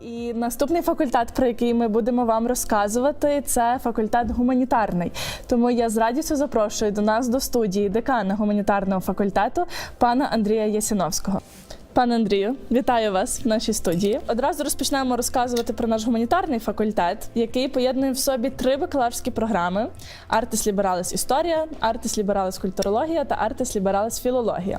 І наступний факультет, про який ми будемо вам розказувати, це факультет гуманітарний. Тому я з радістю запрошую до нас до студії декана гуманітарного факультету пана Андрія Ясіновського. Пане Андрію, вітаю вас в нашій студії. Одразу розпочнемо розказувати про наш гуманітарний факультет, який поєднує в собі три бакалаврські програми: Артис Лібералис Історія, Артис Лібералис Культурологія та Артис Лібералис Філологія.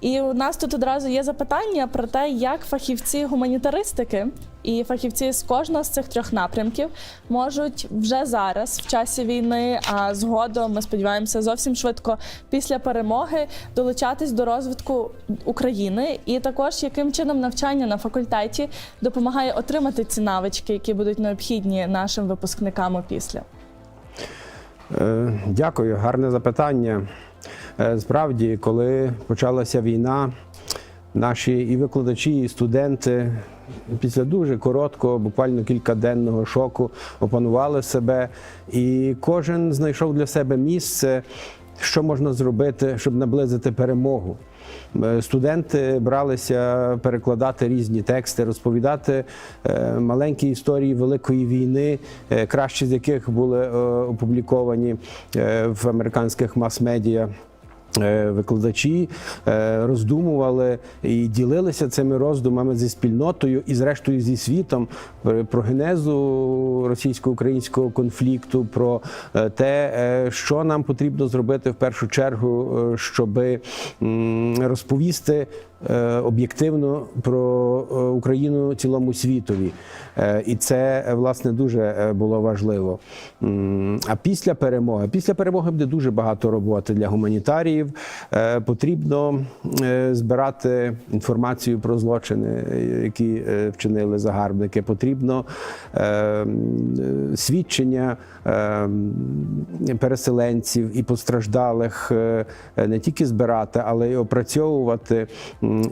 І у нас тут одразу є запитання про те, як фахівці гуманітаристики і фахівці з кожного з цих трьох напрямків можуть вже зараз, в часі війни, а згодом ми сподіваємося зовсім швидко після перемоги долучатись до розвитку України, і також яким чином навчання на факультеті допомагає отримати ці навички, які будуть необхідні нашим випускникам опісля. Е, Дякую, гарне запитання. Е, Справді, коли почалася війна, наші і викладачі, і студенти після дуже короткого, буквально кількаденного шоку опанували себе, і кожен знайшов для себе місце, що можна зробити, щоб наблизити перемогу. Е, Студенти бралися перекладати різні тексти, розповідати е, маленькі історії Великої війни, кращі з яких були опубліковані в американських мас-медіа. Е, Викладачі е, роздумували і ділилися цими роздумами зі спільнотою і, зрештою, зі світом про генезу російсько-українського конфлікту, про е, те, що нам потрібно зробити в першу чергу, щоб розповісти об'єктивно про е, Україну цілому світові. Е, І це е, власне дуже е, було важливо. А після перемоги, після перемоги буде дуже багато роботи для гуманітаріїв. Е, Потрібно е, збирати інформацію про злочини, е, які е, вчинили загарбники. Потрібно е, е, свідчення е, переселенців і постраждалих е, не тільки збирати, але й опрацьовувати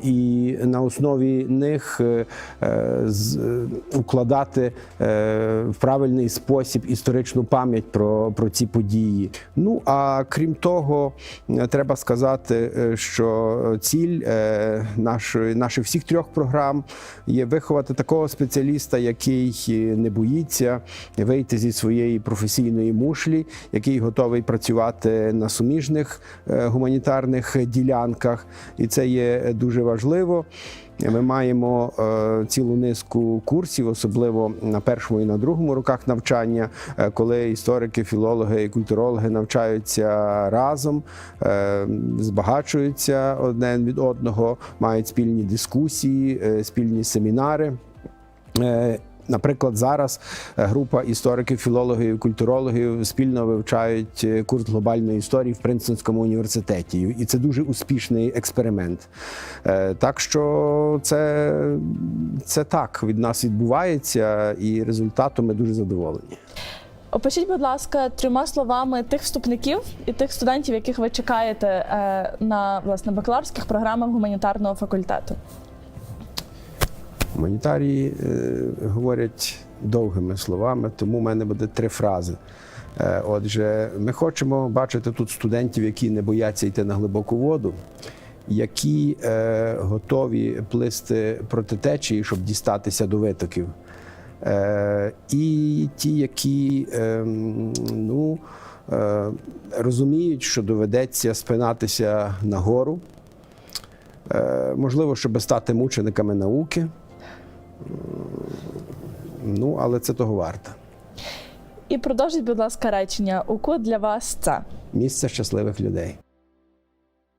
і на основі них е, е, е, укладати в правильний спосіб історичну пам'ять про, про ці події. Ну а крім того, треба сказати, що ціль нашої наших всіх трьох програм є виховати такого спеціаліста, який не боїться вийти зі своєї професійної мушлі, який готовий працювати на суміжних гуманітарних ділянках, і це є дуже важливо. Ми маємо е, цілу низку курсів, особливо на першому і на другому роках навчання, е, коли історики, філологи і культурологи навчаються разом, е, збагачуються одне від одного, мають спільні дискусії, спільні семінари. Наприклад, зараз е, група істориків, філологів, культурологів спільно вивчають е, курс глобальної історії в Принстонському університеті, і це дуже успішний експеримент. Е, Так що це, це так від нас відбувається, і результатом ми дуже задоволені. Опишіть, будь ласка, трьома словами тих вступників і тих студентів, яких ви чекаєте на власне бакалаврських програмах гуманітарного факультету. Гуманітарії е, говорять довгими словами, тому в мене буде три фрази. Е, Отже, ми хочемо бачити тут студентів, які не бояться йти на глибоку воду, які е, готові плисти проти течії, щоб дістатися до витоків. І ті, які е, ну, розуміють, що доведеться спинатися на гору, е, можливо, щоб стати мучениками науки. Ну, але це того варто. І продовжіть, будь ласка, речення. Уко для вас це. Місце щасливих людей.